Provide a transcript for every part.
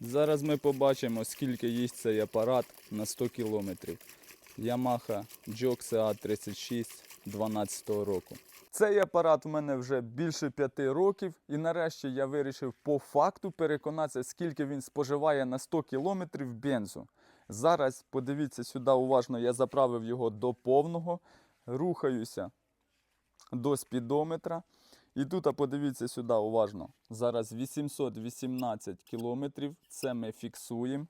Зараз ми побачимо, скільки їсть цей апарат на 100 кілометрів. Yamaha Jog CA36 12 року. Цей апарат у мене вже більше 5 років, і нарешті я вирішив по факту переконатися, скільки він споживає на 100 кілометрів бензу. Зараз подивіться сюди уважно, я заправив його до повного, рухаюся до спідометра. І тут а подивіться сюди уважно. Зараз 818 кілометрів. Це ми фіксуємо.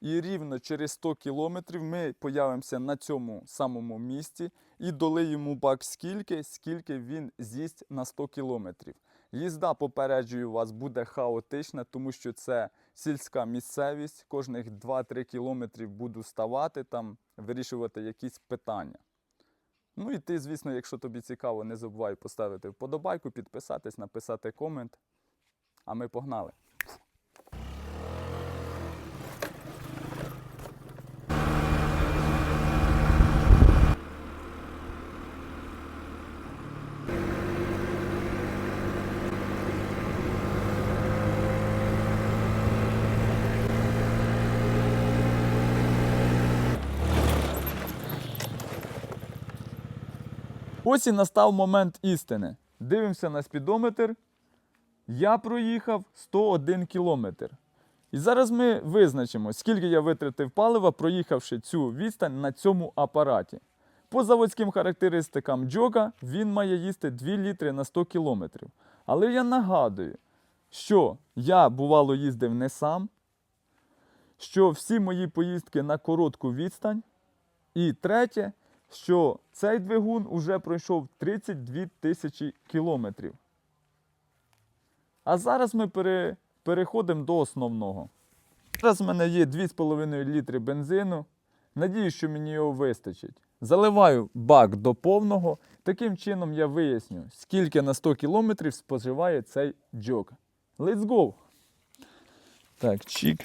І рівно через 100 кілометрів ми появимося на цьому самому місці і долиємо бак скільки, скільки він з'їсть на 100 кілометрів. Їзда, попереджую вас, буде хаотична, тому що це сільська місцевість. Кожних 2-3 кілометрів буду ставати там, вирішувати якісь питання. Ну і ти, звісно, якщо тобі цікаво, не забувай поставити вподобайку, підписатись, написати комент. А ми погнали. Ось і настав момент істини. Дивимося на спідометр. Я проїхав 101 кілометр. І зараз ми визначимо, скільки я витратив палива, проїхавши цю відстань на цьому апараті. По заводським характеристикам джога він має їсти 2 літри на 100 кілометрів. Але я нагадую, що я бувало їздив не сам, що всі мої поїздки на коротку відстань. І третє, що цей двигун уже пройшов 32 тисячі кілометрів. А зараз ми пере, переходимо до основного. Зараз в мене є 2,5 літри бензину. Надіюсь, що мені його вистачить. Заливаю бак до повного. Таким чином я виясню, скільки на 100 кілометрів споживає цей джок. Let's go! Так, чик.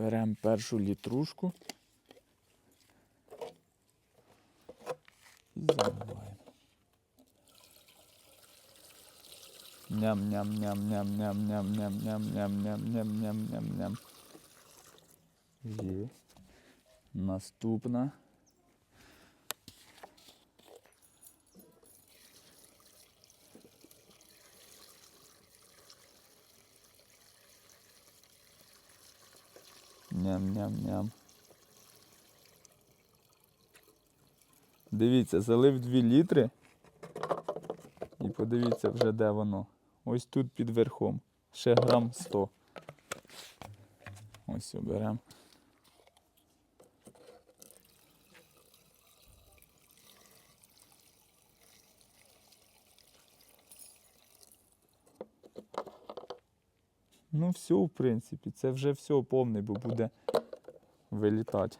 Беремо першу літрушку. І заливаємо. Ням-ням-ням-ням-ням-ням-ням-ням-ням-ням-ням-ням-ням. Є. Наступна. Ням-ням-ням. Дивіться, залив 2 літри. І подивіться вже де воно. Ось тут під верхом. Ще грам 100. Ось оберемо. Ну, все, в принципі, це вже все повне, бо буде вилітати.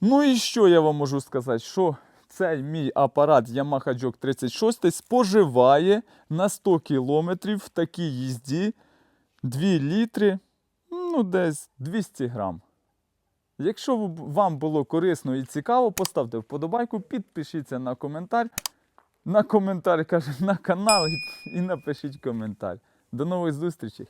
Ну і що я вам можу сказати? Що цей мій апарат Yamaha Jog 36 споживає на 100 км в такій їзді 2 літри, ну десь 200 грам. Якщо вам було корисно і цікаво, поставте вподобайку, підпишіться на коментар. На коментар, каже, на канал і напишіть коментар. До нових зустрічей!